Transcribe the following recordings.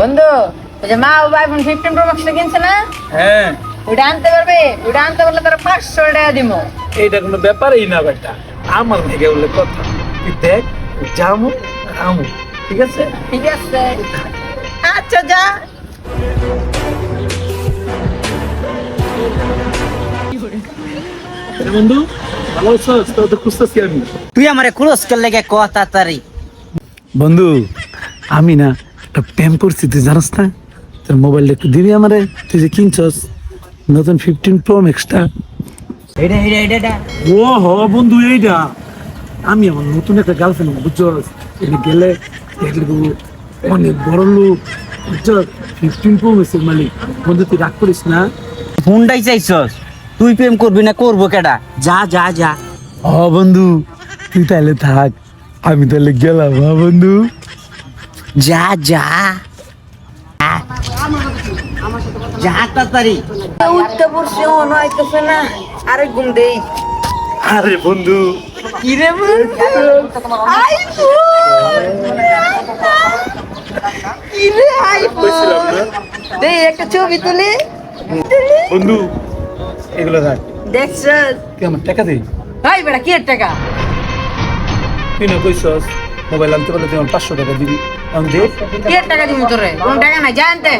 বন্ধু ওই যে মা বাবা আইফোন ফিফটিন প্রো ম্যাক্সটা কিনছে না? হ্যাঁ। ওইটা আনতে পারবে? ওইটা আনতে পারলে তারা পাঁচশো টাকা দিব এইটা কোনো ব্যাপারই না বেটা। আমার থেকে বলে কথা। তুই দেখ যামু আমু ঠিক আছে? ঠিক আছে। আচ্ছা যা। বন্ধু ভালো আছিস? তোর তো খুঁজতেছি আমি। তুই আমারে ক্লোজ করলে গে কত তাড়াতাড়ি বন্ধু আমি না একটা প্রেম করছি তুই জানাস না? তোর মোবাইলটা একটু দিবি আমারে? তুই যে কিনছস নতুন ফিফটিন প্রো ম্যাক্সটা এটা এটা এটা ও হ বন্ধু এইটা আমি আমার নতুন একটা গার্লফ্রেন্ড বুঝছস? এটা গেলে দেখলে অনেক বড় লোক বুঝছস? ফিফটিন প্রো ম্যাক্সের মালিক। বন্ধু তুই রাগ করিস না? ফোনটাই চাইছস? তুই প্রেম করবি না করব কেডা? যা যা যা। হ বন্ধু তুই তাহলে থাক। আমি তাহলে গেলাম হ্যাঁ বন্ধু। যা যা। যা তাড়াতাড়ি। উঠতে পড়ছে হইতেছে না। আরে ঘুম দেই আরে বন্ধু। কি রে বন্ধু? কি রে আইফোন দে একটা ছবি তুলি। বন্ধু এগুলো আমার টাকা দে। ভাই বেটা কি টাকা? তুই না কইছস মোবাইল আনতে পারলে তুই আমার পাঁচশো টাকা দিবি। কি টাকা দিবি তোরে। কোন টাকা নাই জানতে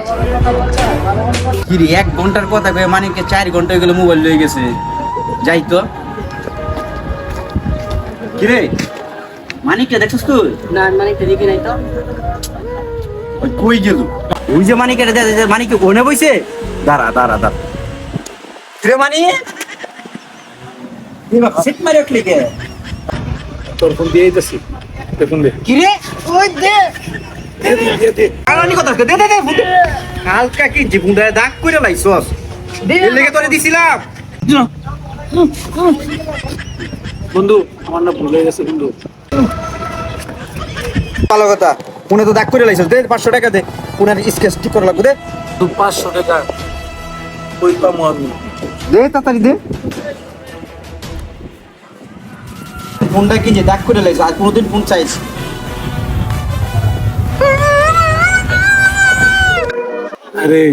কি রে এক ঘণ্টার কথা কয়ে মানিককে চার ঘণ্টা হয়ে গেলে মোবাইল লয়ে গেছে। যাই তো। কি রে মানিককে দেখছিস তুই? না মানে দেখি নাই তো। ওই কই গেল? ওই যে মানিককে কোনে বইছে? দাঁড়া দাঁড়া দাঁড়া। কি রে মানি এবার সেট মারি ক্লিকে তোর ফোন দিয়ে দিতেছি ফোন দে। কি রে ওই দে। দে দে, দে দে কারণি কথা দে দে দে। হালকা কি জীবনটা দাগ কইরা লাইছস দে। এর লেগে তোরে দিছিলাম। বন্ধু আমার না ভুলে গেছে বন্ধু। ভালো কথা। ফোনে তো দাগ করে লাইছস দে পাঁচশো টাকা দে। ফোনের স্কেচ ঠিক করা লাগবে দে। তো পাঁচশো টাকা। ওই পামো আমি? দে তাড়াতাড়ি দে। ফোনটা কিনে দাগ করে লাইছ? আর কোনোদিন ফোন চাইছি। আরে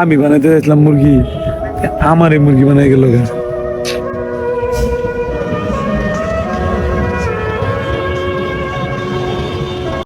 আমি বানাইতে চাইছিলাম মুরগি। আমারে মুরগি বানাই গেল